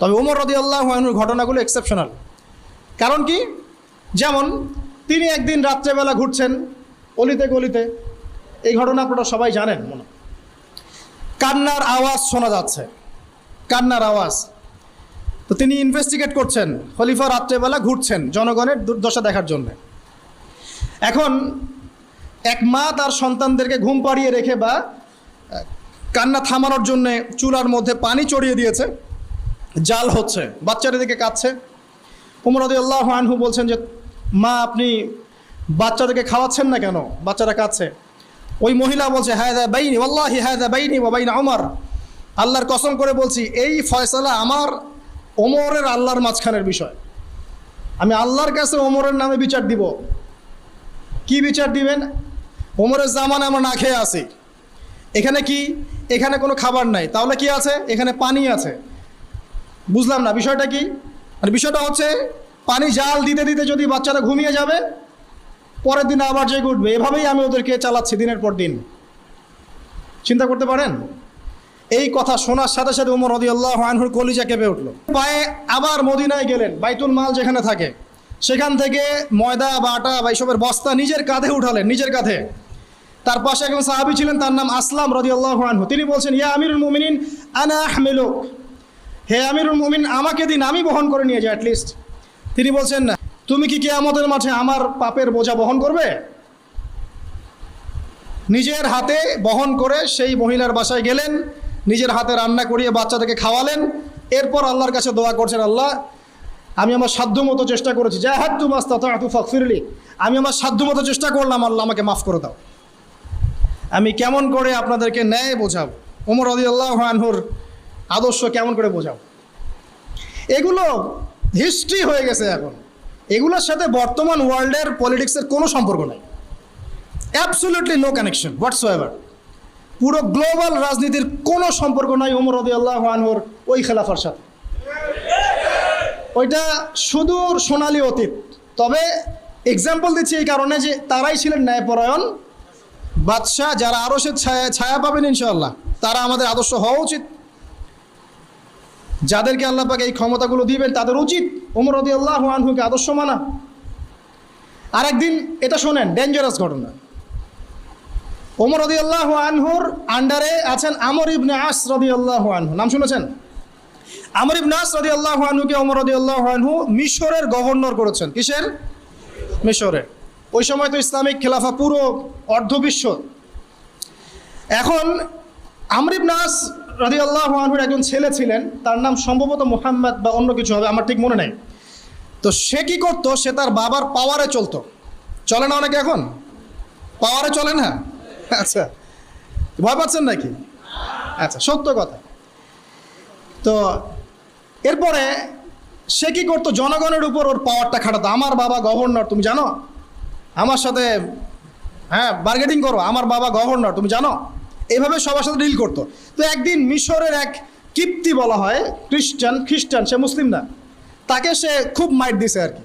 তবে উমর রদি আল্লাহনুর ঘটনাগুলো এক্সেপশনাল কারণ কি? যেমন, তিনি একদিন রাত্রেবেলা ঘুরছেন, অলিতে গলিতে। এই ঘটনা আপনারা সবাই জানেন মনে কান্নার আওয়াজ শোনা যাচ্ছে। কান্নার আওয়াজ। তো তিনি ইনভেস্টিগেট করছেন, খলিফা রাত্রেবেলা ঘুরছেন জনগণের দুর্দশা দেখার জন্য। এখন, এক মা তার সন্তানদেরকে ঘুম পাড়িয়ে রেখে বা কান্না থামানোর জন্যে চুলার মধ্যে পানি চড়িয়ে দিয়েছে। জাল হচ্ছে বাচ্চারা দিকে কাঁদছে। উমর আল্লাহ আনহু বলছেন যে, মা, আপনি বাচ্চাদেরকে খাওয়াচ্ছেন না কেন? বাচ্চারা কাঁদছে। ওই মহিলা বলছে হ্যাঁ দা বাইনি আল্লাহি হ্যাঁ দা বাইনি বা বাইন আমার আল্লাহর কসম করে বলছি, এই ফয়সালা আমার ওমরের আল্লাহর মাঝখানের বিষয়। আমি আল্লাহর কাছে ওমরের নামে বিচার দিব। কি বিচার দিবেন? ওমরের জামান আমরা না খেয়ে আসি এখানে কি? এখানে কোনো খাবার নাই। তাহলে কি আছে? এখানে পানি আছে। বুঝলাম না, বিষয়টা কি? আর বিষয়টা হচ্ছে, পানি জাল দিতে দিতে যদি বাচ্চারা ঘুমিয়ে যাবে, পরের দিন আবার জেগে উঠবে। এভাবেই আমি ওদেরকে চালাচ্ছি দিনের পর দিন। চিন্তা করতে পারেন? এই কথা শোনার সাথে সাথে উমর রদি আল্লাহ আনহুর কলিজা কেঁপে উঠল। পায়ে আবার মদিনায় গেলেন, বাইতুল মাল যেখানে থাকে। সেখান থেকে ময়দা বা আটা বা এইসবের বস্তা নিজের কাঁধে উঠালেন, নিজের কাঁধে। তার পাশে একজন সাহাবি ছিলেন, তার নাম আসলাম রদি আল্লাহ আনহু। তিনি বলছেন, ইয়া আমিরুল মুমিনিন, আনা আহমেলুক। হে আমিরুল মুমিন, আমাকে দিন, আমি বহন করে নিয়ে যাই অ্যাটলিস্ট তিনি বলছেন, না, তুমি কি কেয়ামতের মাঠে আমার পাপের বোঝা বহন করবে? নিজের হাতে বহন করে সেই মহিলার বাসায় গেলেন, নিজের হাতে রান্না করিয়ে বাচ্চাদেরকে খাওয়ালেন। এরপর আল্লাহর কাছে দোয়া করছেন, আল্লাহ, আমি আমার সাধ্য মতো চেষ্টা করেছি। যা হাত তু মাস্তা তু ফিরলি আমি আমার সাধ্য মতো চেষ্টা করলাম, আল্লাহ, আমাকে মাফ করে দাও। আমি কেমন করে আপনাদেরকে ন্যায় বোঝাবো? ওমর আদি আল্লাহ আনহুর আদর্শ কেমন করে বোঝাবো এগুলো হিস্ট্রি হয়ে গেছে এখন। এগুলোর সাথে বর্তমান ওয়ার্ল্ডের পলিটিক্সের কোনো সম্পর্ক নাই। Absolutely no connection whatsoever পুরো গ্লোবাল রাজনীতির কোনো সম্পর্ক নাই ওমর রদি আল্লাহ আনহুর ওই খেলাফার সাথে। ওইটা সুদূর সোনালী অতীত। তবে এক্সাম্পল দিচ্ছি এই কারণে যে তারাই ছিলেন ন্যায়পরায়ণ বাদশাহ, যারা আরও সে ছায়া ছায়া পাবেন ইনশাল্লাহ তারা আমাদের আদর্শ হওয়া উচিত। যাদেরকে আল্লাহ পাক এই ক্ষমতাগুলো দিবেন, তাদের উচিত ওমর রদি আল্লাহ আনহুকে আদর্শ মানা। আরেকদিন এটা শোনেন ডেঞ্জারাস ঘটনা। ওমর রদি আল্লাহ আনহুর আন্ডারে আছেন আমর ইবনে আস রদি আল্লাহ আনহু। নাম শুনেছেন? আমর ইবনে আস রদি আল্লাহ আনহুকে ওমর রদি আল্লাহ আনহু মিশরের গভর্নর করেছেন। কিসের? মিশরে ওই সময় তো ইসলামিক খেলাফা পুরো অর্ধবিশ্ব। এখন আমর ইবনে রদি আল্লাহ আনহুর একজন ছেলে ছিলেন, তার নাম সম্ভবত মোহাম্মদ বা অন্য কিছু হবে, আমার ঠিক মনে নেই। তো সে কি করতো? সে তার বাবার পাওয়ারে চলতো। চলে না অনেকে এখন? পাওয়ারে চলে না? আচ্ছা। ভয় পাচ্ছেন নাকি? আচ্ছা সত্য কথা। তো এরপরে সে কি করতো? জনগণের উপর ওর পাওয়ারটা খাটাতো। আমার বাবা গভর্নর তুমি জানো? আমার সাথে হ্যাঁ বার্গেটিং করো। আমার বাবা গভর্নর তুমি জানো? এইভাবে সবার সাথে ডিল করতো। তো একদিন মিশরের এক কিপ্তি বলা হয় খ্রিস্টান খ্রিস্টান, সে মুসলিম না, তাকে সে খুব মাইট দিছে আর কি।